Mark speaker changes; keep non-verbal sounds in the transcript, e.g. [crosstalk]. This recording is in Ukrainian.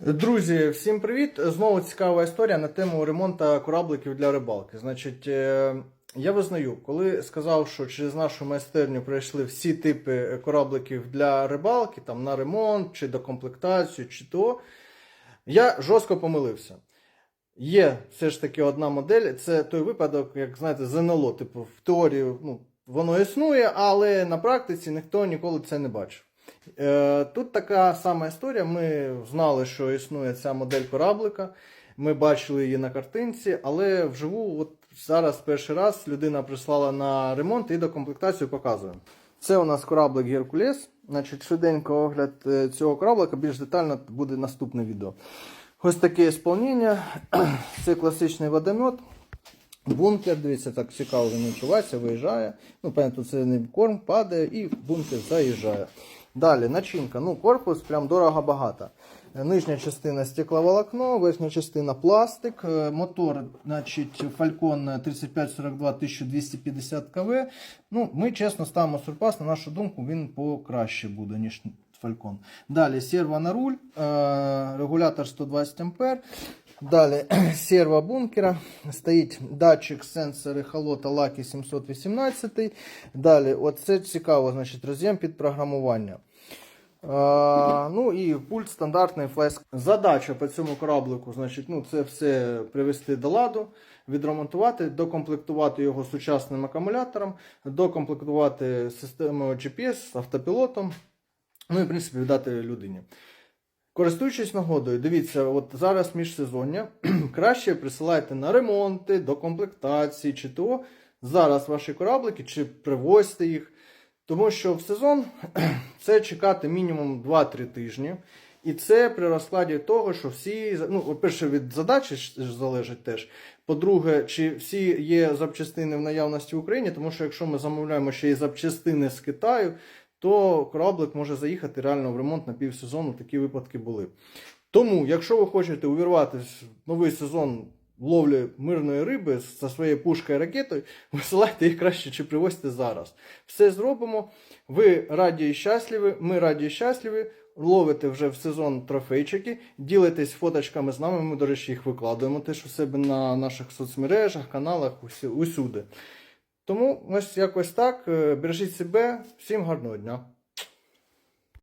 Speaker 1: Друзі, всім привіт! Знову цікава історія на тему ремонту корабликів для рибалки. Значить, е, я визнаю, коли сказав, що через нашу майстерню пройшли всі типи корабликів для рибалки, там на ремонт, чи докомплектацію, чи то, я жорстко помилився. Є все ж таки одна модель, це той випадок, як знаєте, ЗНЛО. Типу, в теорії ну, воно існує, але на практиці ніхто ніколи це не бачив. Е, Тут така сама історія. Ми знали, що існує ця модель кораблика. Ми бачили її на картинці, але вживу, от зараз перший раз людина прислала на ремонт і до комплектацію показує. Це у нас кораблик Геркулес. Значить, швиденько огляд е, цього кораблика, більш детально буде наступне відео. Ось таке сповнення. [clears throat] Це класичний водомет. Бункер, дивіться, так цікаво він відчувається, виїжджає. Ну, понятно, це не корм, падає і бункер заїжджає. Далі, начинка. Ну, корпус прям дорого-багато. Нижня частина стекловолокно, верхня частина пластик, Е, мотор, значить, Falcon 3542 1250 КВ. Ну, ми чесно ставимо сурпас, на нашу думку, він покраще буде, ніж Falcon. Далі серво на руль, е, регулятор 120 А. Далі [clears throat] серво бункера. Стоїть датчик сенсори холота Lucky 718. Далі, оце цікаво, значить, роз'єм під програмування. А, ну і пульт стандартний флеш. Задача по цьому кораблику, значить, ну, це все привести до ладу, відремонтувати, докомплектувати його сучасним акумулятором, докомплектувати системою GPS, автопілотом. Ну і в принципі віддати людині. Користуючись нагодою, дивіться, от зараз міжсезоння, [clears throat] краще присилайте на ремонти, до комплектації, чи то зараз ваші кораблики, чи привозьте їх. Тому що в сезон [clears throat] це чекати мінімум 2-3 тижні. І це при розкладі того, що всі, ну, по-перше, від задачі залежить теж. По-друге, чи всі є запчастини в наявності в Україні, тому що якщо ми замовляємо ще й запчастини з Китаю, то кораблик може заїхати реально в ремонт на півсезону. Такі випадки були. Тому, якщо ви хочете увірватися в новий сезон ловлі мирної риби зі своєю пушкою і ракетою, [laughs] висилайте їх краще чи привозьте зараз. Все зробимо. Ви раді і щасливі, ми раді і щасливі. Ловите вже в сезон трофейчики, ділитесь фоточками з нами. Ми, до речі, їх викладуємо теж у себе на наших соцмережах, каналах, усюди. Тому ось якось так. Е, Бережіть себе, всім гарного дня.